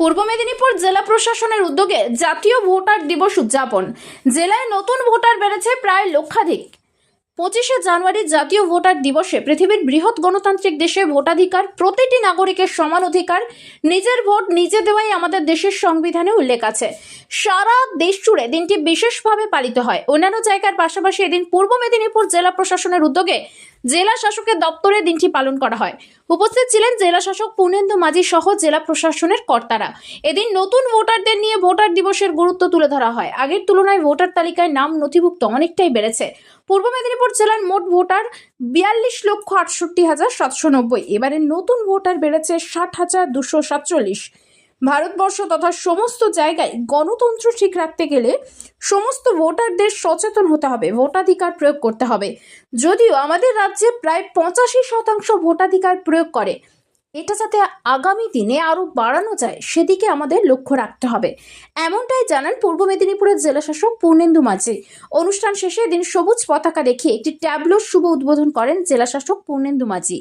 পূর্ব মেদিনীপুর জেলা প্রশাসনের উদ্যোগে জাতীয় ভোটার দিবস উদযাপন। জেলায় নতুন ভোটার বেড়েছে প্রায় লক্ষাধিক। পঁচিশে জানুয়ারি জাতীয় ভোটার দিবসে পৃথিবীর বৃহৎ গণতান্ত্রিক দেশে ভোটাধিকার প্রতিটি নাগরিকের সমান অধিকার, নিজের ভোট নিজে দেওয়াই আমাদের দেশের সংবিধানে উল্লেখ আছে। সারা দেশ জুড়ে দিনটি বিশেষভাবে পালিত হয়। অন্যান্য জায়গার পাশাপাশি এদিন পূর্ব মেদিনীপুর জেলা প্রশাসনের উদ্যোগে জেলা শাসকের দপ্তরে দিনটি পালন করা হয়। উপস্থিত ছিলেন জেলা শাসক পূর্ণেন্দু মাঝি সহ জেলা প্রশাসনের কর্তারা। এদিন নতুন ভোটারদের নিয়ে ভোটার দিবসের গুরুত্ব তুলে ধরা হয়। আগের তুলনায় ভোটার তালিকায় নাম নথিভুক্ত অনেকটাই বেড়েছে। পূর্ব মেদিনীপুর জেলার মোট ভোটার বিয়াল্লিশ লক্ষ আটষট্টি হাজার সাতশো নব্বই। এবারে নতুন ভোটার বেড়েছে ষাট হাজার দুশো সাতচল্লিশ। ভারতবর্ষ তথা সমস্ত জায়গায় গণতন্ত্র ঠিক রাখতে গেলে সমস্ত ভোটারদের সচেতন হতে হবে, ভোটাধিকার প্রয়োগ করতে হবে। যদিও আমাদের রাজ্যে প্রায় পঁচাশি শতাংশ ভোটাধিকার প্রয়োগ করে, এটা যাতে আগামী দিনে আরও বাড়ানো যায়, সেদিকে আমাদের লক্ষ্য রাখতে হবে। এমনটাই জানান পূর্ব মেদিনীপুরের জেলাশাসক পূর্ণেন্দু মাঝি। অনুষ্ঠান শেষে এদিন সবুজ পতাকা দেখিয়ে একটি ট্যাবলোর শুভ উদ্বোধন করেন জেলাশাসক পূর্ণেন্দু মাঝি।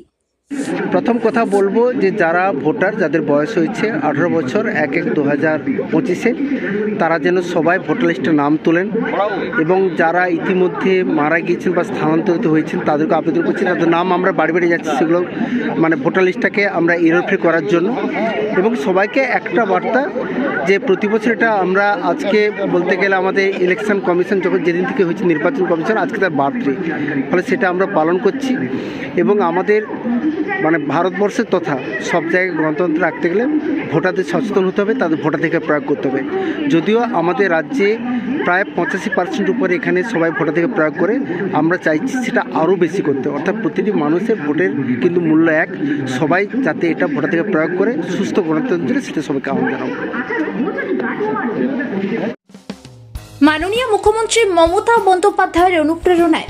প্রথম কথা বলব যে যারা ভোটার, যাদের বয়স হয়েছে আঠারো বছর, এক এক দু হাজার পঁচিশে, তারা যেন সবাই ভোটার লিস্টে নাম তোলেন এবং যারা ইতিমধ্যে মারা গিয়েছেন বা স্থানান্তরিত হয়েছেন, তাদেরকে আবেদন করছি তাদের নাম আমরা বাড়ি বাড়ি যাচ্ছি সেগুলো মানে ভোটার লিস্টটাকে আমরা এরোফ্রি করার জন্য। এবং সবাইকে একটা বার্তা যে প্রতি বছর এটা আমরা আজকে বলতে গেলে আমাদের ইলেকশন কমিশন যখন যেদিন থেকে হয়েছে নির্বাচন কমিশন আজকে তার বার্থডে। ফলে সেটা আমরা পালন করছি এবং আমাদের মানে ভারতবর্ষের তথা সব জায়গায় গণতন্ত্র রাখতে গেলে ভোটারদের সচেতন হতে হবে, তাদের ভোটাধিকার প্রয়োগ করতে হবে। যদিও আমাদের রাজ্যে প্রায় পঁচাশি পার্সেন্ট উপরে এখানে সবাই ভোটাধিকার প্রয়োগ করে, আমরা চাইছি সেটা আরও বেশি করতে। অর্থাৎ প্রতিটি মানুষের ভোটের কিন্তু মূল্য এক, সবাই যাতে এটা ভোটাধিকার প্রয়োগ করে, সুস্থ গণতন্ত্রে সেটা সবাইকে আহ্বান জানাব। মাননীয় মুখ্যমন্ত্রী মমতা বন্দ্যোপাধ্যায়ের অনুপ্রেরণায়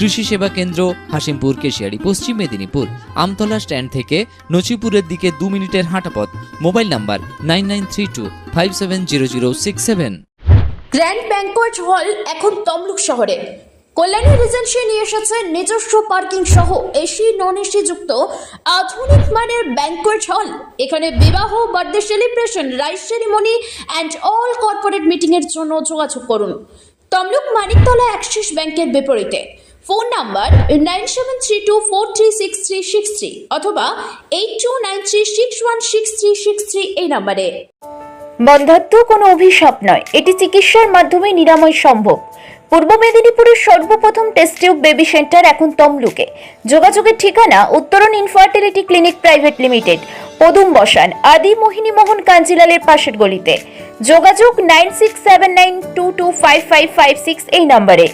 কৃষি সেবা কেন্দ্র হাসিমপুর কেশিয়ারি, পশ্চিম মেদিনীপুর। আমতলা স্ট্যান্ড থেকে নচিপুরের দিকে দু মিনিটের হাঁটাপথ। Mobile number nine nine three two five seven zero zero six seven. Grand banquet hall এখন তমলুক শহরে। কল্যাণী রিজেন্সি নিয়ে এসেছে নিজস্ব পার্কিং সহ এসি নন এসি যুক্ত আধুনিক মানের ব্যাংকোয়েট হল। এখানে বিবাহ, birthday celebration, rice ceremony and all corporate মিটিংয়ের জন্য যোগাযোগ করুন। তমলুক মানিকতলা অ্যাক্সিস ব্যাংকের বিপরীতে। Phone number nine seven three two four three six three six three অথবা eight two nine three six one six three six three এই নাম্বারে। বন্ধাত্ম কোনো অভিশাপ নয়। এটি চিকিৎসার মাধ্যমে নিরাময় সম্ভব। পূর্ব মেদিনীপুরের সর্বপ্রথম টেস্ট টিউব বেবি সেন্টার এখন তমলুকে। যোগাযোগের ঠিকানা উত্তরণ ইনফার্টিলিটি ক্লিনিক প্রাইভেট লিমিটেড পদুম বসান, আদি মোহিনী মোহন কাঞ্জিলালের পাশের গলিতে। যোগাযোগ nine six seven nine two two five five five six এই নম্বরে।